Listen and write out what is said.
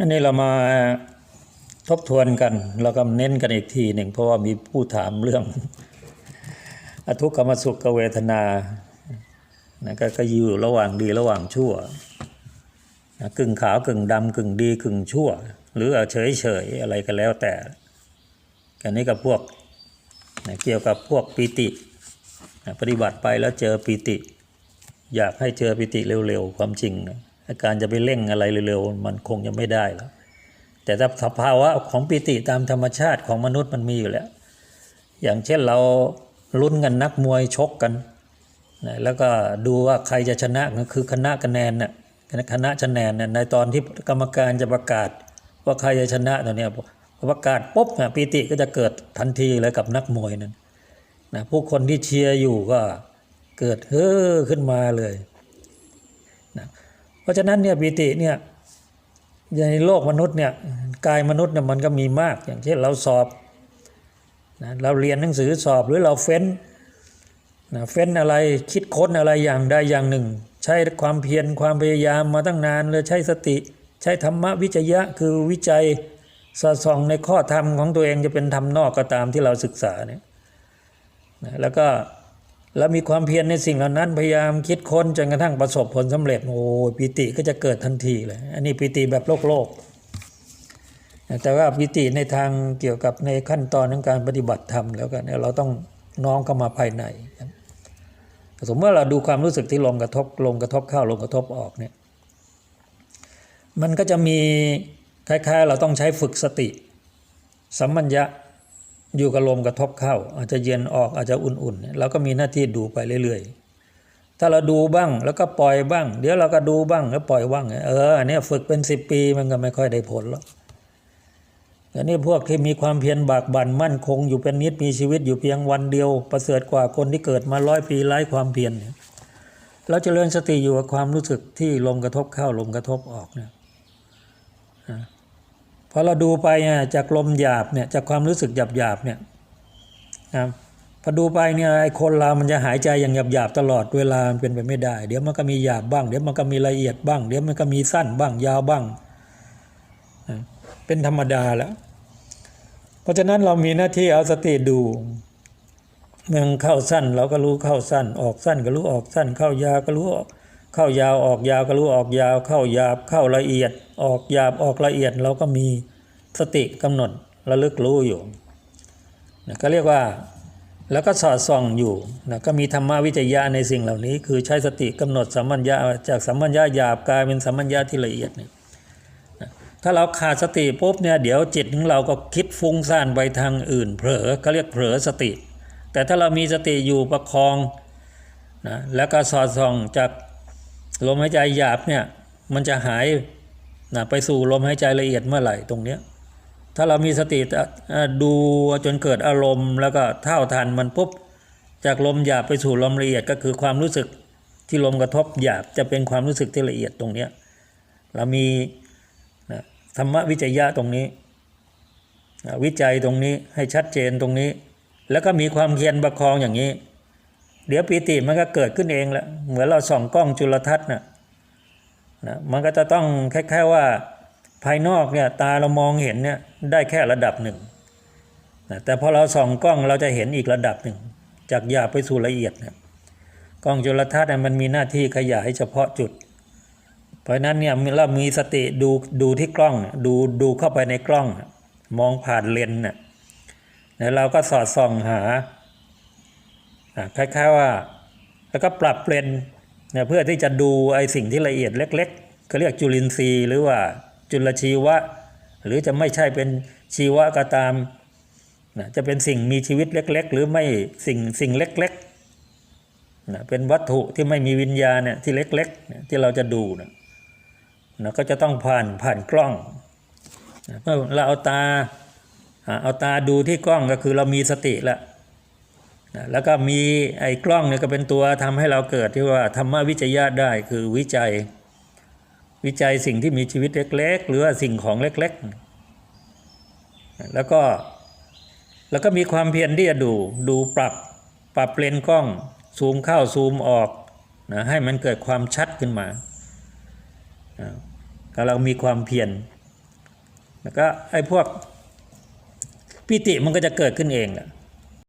อันนี้เรามาทบทวนกัน แล้วก็เน้นกันอีกทีหนึ่งเพราะว่ามีผู้ถามเรื่อง อทุกขมสุขเวทนานะกก็อยู่ระหว่างดีระหว่างชั่วนะกึ่งขาวกึ่งดำกึ่งดีกึ่งชั่ว หรือเฉยเฉยอะไรก็แล้วแต่กันนี้กับพวกนะเกี่ยวกับพวกปีตินะปฏิบัติไปแล้วเจอปีติ อยากให้เจอปิติเร็วๆความจริงนะ การจะไปเร่งอะไรเร็วๆ มันคงจะไม่ได้แล้วแต่ถ้าสภาวะของปิติตามธรรมชาติของมนุษย์มันมีอยู่แล้ว อย่างเช่นเราลุ้นกันนักมวยชกกันนะแล้วก็ดูว่าใครจะชนะก็คือคณะคะแนนน่ะคณะคะแนนน่ะในตอนที่กรรมการจะประกาศว่าใครจะชนะตัวเนี้ยประกาศปุ๊บนะปิติก็จะเกิดทันทีเลยกับนักมวยนั้นนะผู้คนที่เชียร์อยู่ก็เกิดเฮ้อขึ้นมาเลยนะ เพราะฉะนั้นเนี่ยปิติเนี่ยในโลกมนุษย์เนี่ยกายมนุษย์เนี่ยมันก็มีมากอย่างเช่นเราสอบนะเราเรียนหนังสือสอบหรือเราเฟ้นนะเฟ้นอะไรคิดค้นอะไรอย่างใดอย่างหนึ่ง ใช้ความเพียรความพยายามมาตั้งนานเลยใช้สติใช้ธรรมวิจยะคือวิจัยสอดส่องในข้อธรรมของตัวเองจะเป็นธรรมนอกก็ตามที่เราศึกษาเนี่ยนะแล้วก็ แล้วมีความเพียรในสิ่งเหล่านั้นพยายามคิดค้นจนกระทั่งประสบผลสำเร็จโอ้ปิติก็จะเกิดทันทีเลย อันนี้ปิติแบบโลกโลก แต่ว่าปิติในทางเกี่ยวกับในขั้นตอนของการปฏิบัติธรรมแล้วกันเราต้องน้อมเข้ามาภายในสมมติว่าเราดูความรู้สึกที่ลงกระทบลงกระทบเข้าลงกระทบออกเนี่ยมันก็จะมีคล้ายๆ เราต้องใช้ฝึกสติสัมมัญญะ อยู่กับลมกระทบเข้า อาจจะเย็นออกอาจจะอุ่นๆเราก็มีหน้าที่ดูไปเรื่อยๆ ถ้าเราดูบ้างแล้วก็ปล่อยบ้าง เดี๋ยวเราก็ดูบ้างแล้วปล่อยบ้างเอออันนี้ฝึกเป็นสิบปีมันก็ไม่ค่อยได้ผลหรอกอันนี้พวกที่มีความเพียรบากบั่นมั่นคงอยู่เป็นนิดมีชีวิตอยู่เพียงวันเดียว ประเสริฐกว่าคนที่เกิดมาร้อยปีไร้ความเพียรเนี่ยเราจเจริญสติอยู่กับความรู้สึกที่ลมกระทบเข้าลมกระทบออกเนี่ย พอเราดูไปเนี่ยจากลมหยาบเนี่ยจากความรู้สึกหยาบหยาบเนี่ยนะพอดูไปเนี่ยไอ้คนเรามันจะหายใจอย่างหยาบหยาบตลอดเวลามันเป็นไปไม่ได้ เดี๋ยวมันก็มีหยาบบ้าง เดี๋ยวมันก็มีละเอียดบ้าง เดี๋ยวมันก็มีสั้นบ้างยาวบ้าง เป็นธรรมดาแล้ว เพราะฉะนั้นเรามีหน้าที่เอาสติดูเมื่อเข้าสั้นเราก็รู้เข้าสั้น ออกสั้นก็รู้ออกสั้น เข้ายาก็รู้ออก เข้ายาวออกยาวก็รู้ออกยาว เข้ายาบเข้าละเอียด ออกยาบออกละเอียดเราก็มีสติกำหนดระลึกรู้อยู่นะก็เรียกว่าแล้วก็สอดส่องอยู่นะก็มีธรรมวิจยะในสิ่งเหล่านี้ คือใช้สติกำหนดสัมมัญญาจากสัมมัญญาหยาบกลายเป็นสัมมัญญาที่ละเอียดเนี่ยถ้าเราขาดสติปุ๊บเนี่ยเดี๋ยวจิตของเราก็คิดฟุ้งซ่านไปทางอื่น เผลอก็เรียกเผลอสติ แต่ถ้าเรามีสติอยู่ประคองนะแล้วก็สอดส่องจาก ลมหายใจหยาบเนี่ยมันจะหายนะไปสู่ลมหายใจละเอียดเมื่อไหร่ตรงเนี้ยถ้าเรามีสติดูจนเกิดอารมณ์ แล้วก็เท่าทันมันปุ๊บจากลมหยาบไปสู่ลมละเอียดก็คือความรู้สึกที่ลมกระทบหยาบจะเป็นความรู้สึกที่ละเอียดตรงเนี้ยเรามีนะธรรมวิจยะตรงนี้นะวิจัยตรงนี้ให้ชัดเจนตรงนี้ แล้วก็มีความเพียรประคองอย่างนี้ เดี๋ยวปีติมันก็เกิดขึ้นเองแหละเหมือนเราส่องกล้องจุลทรรศน์นะนะมันก็จะต้องแคล้ายๆว่าภายนอกเนี่ยตาเรามองเห็นเนี่ยได้แค่ระดับหนึ่งนะแต่พอเราส่องกล้องเราจะเห็นอีกระดับหนึ่ง จากหยาบไปสู่ละเอียดนี่ยกล้องจุลทรรศน์มันมีหน้าที่ขยายเฉพาะจุด เพราะนั้นเนี่ยเรามีสติดูดูที่กล้องดูดูเข้าไปในกล้อง มองผ่านเลนส์เนี่ยเราก็สอดส่องหา คล้ายๆว่า แล้วก็ปรับเปลนส์เนี่ยเพื่อที่จะดูไอ้สิ่งที่ละเอียดเล็กๆก็เรียกจุลินทรีย์หรือว่าจุลชีวะ หรือจะไม่ใช่เป็นชีวะก็ตามนะจะเป็นสิ่งมีชีวิตเล็ก ๆ หรือไม่สิ่งสิ่งเล็กๆนะเป็นวัตถุที่ไม่มีวิญญาณเนี่ยที่เล็กๆที่เราจะดูนะนะก็จะต้องผ่านผ่านกล้องนะเมื่อเราเอาตาเอาตาดูที่กล้องก็คือเรามีสติแล้ว นะแล้วก็มีไอ้กล้องเนี่ยก็เป็นตัวทำให้เราเกิดที่ว่าธรรมวิจยะได้คือวิจัย วิจัยสิ่งที่มีชีวิตเล็ก ๆ หรือว่าสิ่งของเล็กๆ แล้วก็แล้วก็มีความเพียรที่จะดูดูปรับปรับเลนกล้องซูมเข้าซูมออกนะให้มันเกิดความชัดขึ้นมาถ้าเรามีความเพียรแล้วก็ไอ้พวกปิติมันก็จะเกิดขึ้นเองแหละ